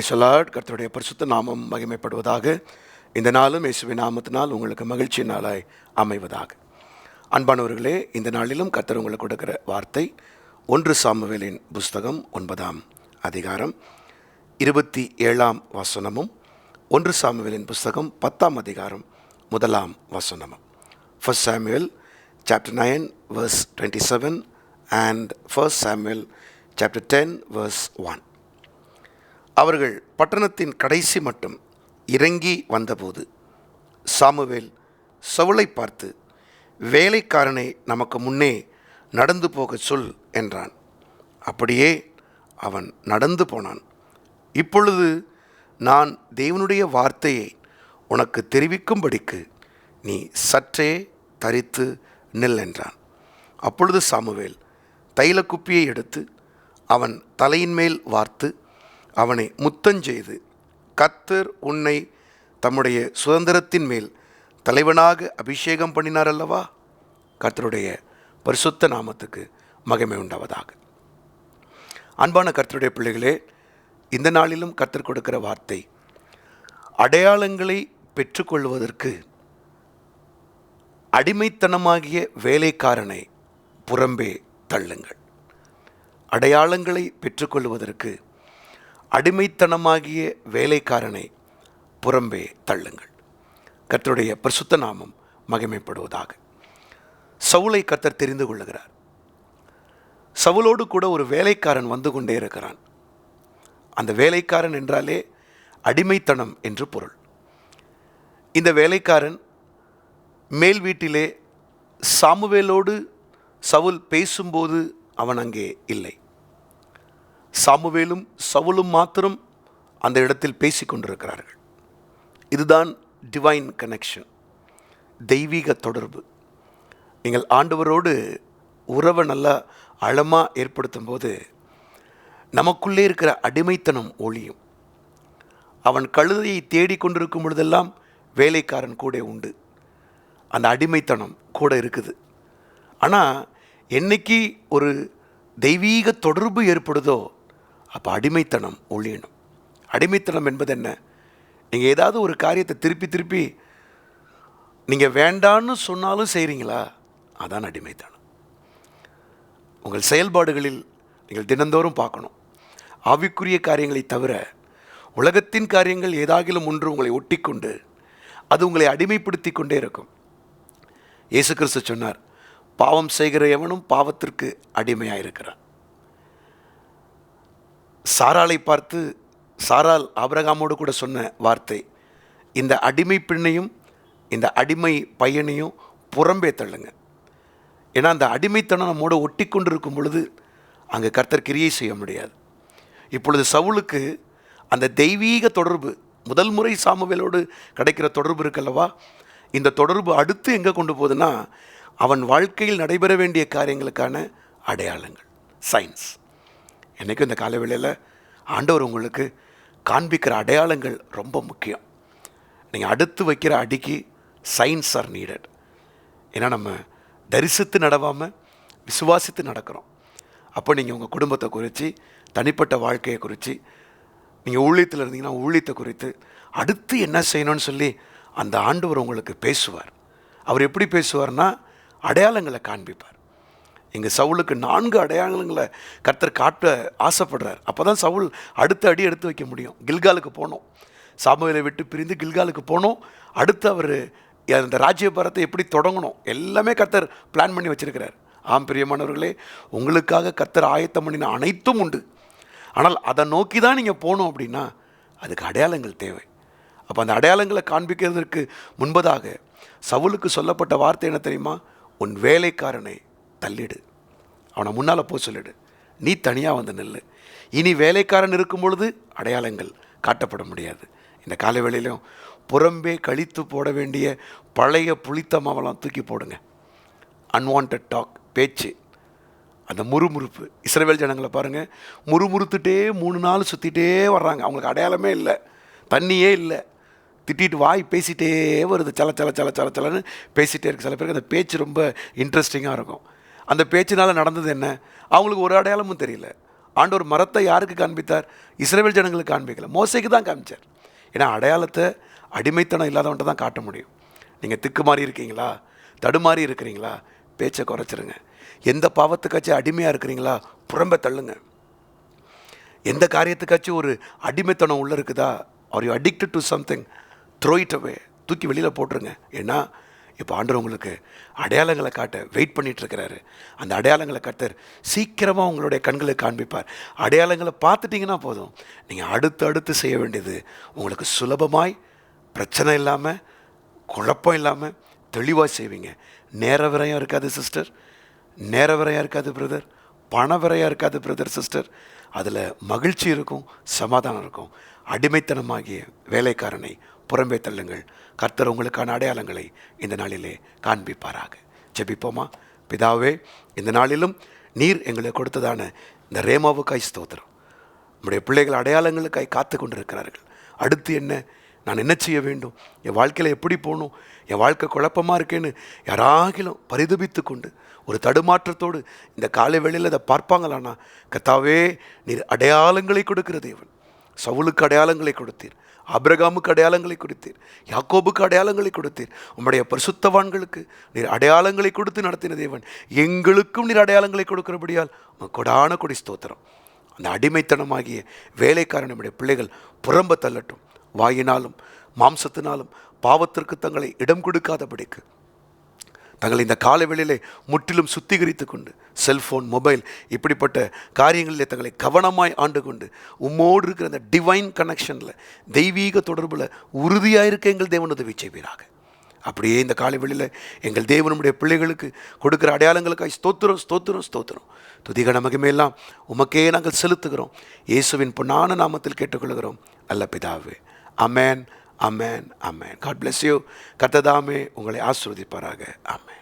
பிரைசலாட். கர்த்தருடைய பரிசுத்த நாமம் மகிமைப்படுவதாக. இந்த நாளும் இயேசுவின் நாமத்தினால் உங்களுக்கு மகிழ்ச்சி நாளாய் அமைவதாக. அன்பானவர்களே இந்த நாளிலும் கர்த்தர் உங்களுக்கு கொடுக்கிற வார்த்தை ஒன்று சாமுவேலின் புஸ்தகம் ஒன்பதாம் அதிகாரம் இருபத்தி ஏழாம் வசனமும் ஒன்று சாமுவேலின் புஸ்தகம் பத்தாம் அதிகாரம் முதலாம் வசனமும். First Samuel chapter nine verse twenty seven and first Samuel chapter ten verse one அவர்கள் பட்டணத்தின் கடைசி மட்டும் இறங்கி வந்தபோது சாமுவேல் சவுளை பார்த்து வேலைக்காரனை நமக்கு முன்னே நடந்து போகச் சொல் என்றான். அப்படியே அவன் நடந்து போனான். இப்பொழுது நான் தேவனுடைய வார்த்தையை உனக்கு தெரிவிக்கும்படிக்கு நீ சற்றே தரித்து நில் என்றான். அப்பொழுது சாமுவேல் தைலக்குப்பியை எடுத்து அவன் தலையின் மேல் வார்த்து அவனை முத்தஞ்செய்து கத்தர் உன்னை தம்முடைய சுதந்திரத்தின் மேல் தலைவனாக அபிஷேகம் பண்ணினார் அல்லவா? கர்த்தருடைய பரிசுத்த நாமத்துக்கு மகிமை உண்டாவதாக. அன்பான கர்த்தருடைய பிள்ளைகளே இந்த நாளிலும் கர்த்தர் கொடுக்கிற வார்த்தை அடையாளங்களை பெற்றுக்கொள்வதற்கு அடிமைத்தனமாகிய வேலைக்காரனை புறம்பே தள்ளுங்கள். அடையாளங்களை பெற்றுக்கொள்வதற்கு அடிமைத்தனமாகிய வேலைக்காரனை புறம்பே தள்ளுங்கள். கர்த்தருடைய பிரசுத்த நாமம் மகிமைப்படுவதாக. சவுளை கர்த்தர் தெரிந்து கொள்ளுகிறார். சவுலோடு கூட ஒரு வேலைக்காரன் வந்து கொண்டே இருக்கிறான். அந்த வேலைக்காரன் என்றாலே அடிமைத்தனம் என்று பொருள். இந்த வேலைக்காரன் மேல் வீட்டிலே சாமுவேலோடு சவுல் பேசும்போது அவன் அங்கே இல்லை. சாமுவேலும் சவுலும் மாத்திரம் அந்த இடத்தில் பேசிக் கொண்டிருக்கிறார்கள் இதுதான் டிவைன் கனெக்ஷன் தெய்வீக தொடர்பு. நீங்கள் ஆண்டவரோடு உறவை நல்லா ஆழமாக ஏற்படுத்தும் போது நமக்குள்ளே இருக்கிற அடிமைத்தனம் ஒழியும் அவன் கழுதையை தேடிக்கொண்டிருக்கும் பொழுதெல்லாம் வேலைக்காரன் கூட உண்டு. அந்த அடிமைத்தனம் கூட இருக்குது. ஆனால் என்னைக்கு ஒரு தெய்வீக தொடர்பு ஏற்படுதோ அப்போ அடிமைத்தனம் ஒழியணும். அடிமைத்தனம் என்பது என்ன நீங்கள் ஏதாவது ஒரு காரியத்தை திருப்பி திருப்பி நீங்கள் வேண்டான்னு சொன்னாலும் செய்கிறீங்களா அதான் அடிமைத்தனம். உங்கள் செயல்பாடுகளில் நீங்கள் தினந்தோறும் பார்க்கணும். ஆவிக்குரிய காரியங்களை தவிர உலகத்தின் காரியங்கள் ஏதாகிலும் ஒன்று உங்களை ஒட்டிக்கொண்டு அது உங்களை அடிமைப்படுத்தி கொண்டே இருக்கும். இயேசு கிறிஸ்து சொன்னார் பாவம் செய்கிற எவனும் பாவத்திற்கு அடிமையாக இருக்கிறான் சாராலை பார்த்து சாரால் ஆபிரகாமோடு கூட சொன்ன வார்த்தை. இந்த அடிமை பெண்ணையும் இந்த அடிமை பையனையும் புறம்பே தள்ளுங்க. ஏன்னா அந்த அடிமைத்தனம் நம்மோடு ஒட்டி கொண்டிருக்கும் பொழுது அங்கே கர்த்தர் கிரியை செய்ய முடியாது. இப்பொழுது சவுலுக்கு அந்த தெய்வீக தொடர்பு முதல் முறை சாமுவேலோடு கிடைக்கிற தொடர்பு இருக்கல்லவா? இந்த தொடர்பு அடுத்து எங்கே கொண்டு போகுதுன்னா அவன் வாழ்க்கையில் நடைபெற வேண்டிய காரியங்களுக்கான அடையாளங்கள். சயின்ஸ் என்றைக்கும் இந்த காலவேளையில் ஆண்டவர் உங்களுக்கு காண்பிக்கிற அடையாளங்கள் ரொம்ப முக்கியம். நீங்கள் அடுத்து வைக்கிற அடிக்கு சயின்ஸ் ஆர் நீடட் ஏன்னா நம்ம தரிசித்து நடவாமல் விசுவாசித்து நடக்கிறோம். அப்போ நீங்கள் உங்கள் குடும்பத்தை குறித்து தனிப்பட்ட வாழ்க்கையை குறித்து நீங்கள் ஊழியத்தில் இருந்தீங்கன்னா ஊழியத்தை குறித்து அடுத்து என்ன செய்யணும்னு சொல்லி அந்த ஆண்டவர் உங்களுக்கு பேசுவார். அவர் எப்படி பேசுவார்னா அடையாளங்களை காண்பிப்பார். எங்கள் சவுலுக்கு நான்கு அடையாளங்களை கர்த்தர் காட்ட ஆசைப்படுறார். அப்போ தான் சவுல் அடுத்த அடி எடுத்து வைக்க முடியும். கில்காலுக்கு போனோம். சாமுவேலை விட்டு பிரிந்து கில்காலுக்கு போனோம். அடுத்து அவர் அந்த ராஜ்யபாரத்தை எப்படி தொடங்கணும்? எல்லாமே கர்த்தர் பிளான் பண்ணி வச்சிருக்கிறார். ஆம் பிரியமானவர்களே உங்களுக்காக கர்த்தர் ஆயத்தம் பண்ணின அனைத்தும் உண்டு. ஆனால் அதை நோக்கி தான் நீங்கள் போகணும் அப்படின்னா அதுக்கு அடையாளங்கள் தேவை. அப்போ அந்த அடையாளங்களை காண்பிக்கிறதுக்கு முன்பதாக சவுலுக்கு சொல்லப்பட்ட வார்த்தை என்ன தெரியுமா? உன் வேலைக்காரனை தள்ளிடு. அவனை முன்னால் போக சொல்லிடு. நீ தனியாக வந்து நில்லு. இனி வேலைக்காரன் இருக்கும் பொழுது அடையாளங்கள் காட்டப்பட முடியாது. இந்த காலை வேளையிலும் புறம்பே கழித்து போட வேண்டிய பழைய புளித்த மாவெல்லாம் தூக்கி போடுங்க. அன்வான்ட் டாக் பேச்சு. அந்த முறுமுறுப்பு. இஸ்ரவேல் ஜனங்களை பாருங்கள் முறுமுறுத்துட்டே மூணு நாள் சுற்றிட்டே வர்றாங்க. அவங்களுக்கு அடையாளமே இல்லை. தண்ணியே இல்லை. திட்டிட்டு வாய் பேசிட்டே வருது. சல சல சல சல சலன்னு பேசிகிட்டே இருக்குது சில பேருக்கு அந்த பேச்சு ரொம்ப இன்ட்ரெஸ்டிங்காக இருக்கும். அந்த பேச்சினால் நடந்தது என்ன? அவங்களுக்கு ஒரு அடையாளமும் தெரியல. ஆண்டவர் மரத்தை யாருக்கு காண்பித்தார்? இஸ்ரேல் ஜனங்களுக்கு காண்பிக்கல. மோசைக்கு தான் காமிச்சார் ஏன்னா அடையாளத்தை அடிமைத்தனம் இல்லாதவன்ட்ட தான் காட்ட முடியும். நீங்கள் திக்கு மாறி இருக்கீங்களா? தடுமாறி இருக்கிறீங்களா? பேச்சை குறைச்சிருங்க. எந்த பாவத்துக்காச்சும் அடிமையாக இருக்கிறீங்களா? புறம்ப தள்ளுங்க. எந்த காரியத்துக்காச்சும் ஒரு அடிமைத்தனம் உள்ளே இருக்குதா? Are you addicted to something throw it away தூக்கி வெளியில் போட்டுருங்க. ஏன்னா இப்போ ஆண்டவர் உங்களுக்கு அடையாளங்களை காட்ட வெயிட் பண்ணிகிட்ருக்கிறாரு அந்த அடையாளங்களை கத்தர் சீக்கிரமாக உங்களுடைய கண்களை காண்பிப்பார். அடையாளங்களை பார்த்துட்டிங்கன்னா போதும். நீங்கள் அடுத்து அடுத்து செய்ய வேண்டியது உங்களுக்கு சுலபமாய் பிரச்சனை இல்லாமல் குழப்பம் இல்லாமல் தெளிவாக செய்வீங்க. நேர விரயம் இருக்காது சிஸ்டர் நேர விரையாக இருக்காது பிரதர் பண விரையாக இருக்காது பிரதர் சிஸ்டர் அதில் மகிழ்ச்சி இருக்கும் சமாதானம் இருக்கும். அடிமைத்தனமாகிய வேலைக்காரனை புறம்பே தள்ளுங்கள். கர்த்தர் உங்களுக்கான அடையாளங்களை இந்த நாளிலே காண்பிப்பாராக. ஜெபிப்போமா? பிதாவே இந்த நாளிலும் நீர் எங்களுக்கு கொடுத்ததான இந்த ரேமாவுக்காய் ஸ்தோத்திரம். நம்முடைய பிள்ளைகள் அடையாளங்களுக்காய் காத்து கொண்டிருக்கிறார்கள். அடுத்து என்ன? நான் என்ன செய்ய வேண்டும்? என் வாழ்க்கையில் எப்படி போகணும்? என் வாழ்க்கை குழப்பமாக இருக்கேன்னு யாராகிலும் பரிதபித்து கொண்டு ஒரு தடுமாற்றத்தோடு இந்த காலை வேளையில் அதை பார்ப்பாங்களானா? கத்தாவே நீர் அடையாளங்களை கொடுக்கிற தேவன். சவுலுக்கு அடையாளங்களை கொடுத்தீர். அப்ரகாமுக்கு அடையாளங்களை கொடுத்தீர். யாக்கோபுக்கு அடையாளங்களை கொடுத்தீர். உம்முடைய பரிசுத்தவான்களுக்கு நீர் அடையாளங்களை கொடுத்து நடத்தின தேவன். எங்களுக்கும் நீர் அடையாளங்களை கொடுக்கிறபடியால் கொடான கொடி ஸ்தோத்திரம். அந்த அடிமைத்தனமாகிய வேலைக்காரன் நம்முடைய பிள்ளைகள் புறம்ப தள்ளட்டும். வாயினாலும் மாம்சத்தினாலும் பாவத்திற்கு தங்களை இடம் கொடுக்காதபடிக்கு தங்களை இந்த காலவெளியிலே முற்றிலும் சுத்திகரித்து கொண்டு செல்ஃபோன் மொபைல் இப்படிப்பட்ட காரியங்களிலே தங்களை கவனமாய் ஆண்டு கொண்டு உம்மோடு இருக்கிற அந்த டிவைன் கனெக்ஷனில் தெய்வீக தொடர்பில் உறுதியாக இருக்க எங்கள் தேவன் உதவி செய்வீராக. அப்படியே இந்த காலவெளியில் எங்கள் தேவனுடைய பிள்ளைகளுக்கு கொடுக்குற அடையாளங்களுக்காய் ஸ்தோத்திரம் ஸ்தோத்திரம் ஸ்தோத்திரம். துதிகன மகிமையெல்லாம் உமக்கே நாங்கள் செலுத்துகிறோம். இயேசுவின் பொன்னான நாமத்தில் கேட்டுக்கொள்கிறோம். அல்ல பிதாவே. Amen amen amen God bless you கத்ததாமே உங்களை ஆஸ்ரோதிப்பாராக அமேன்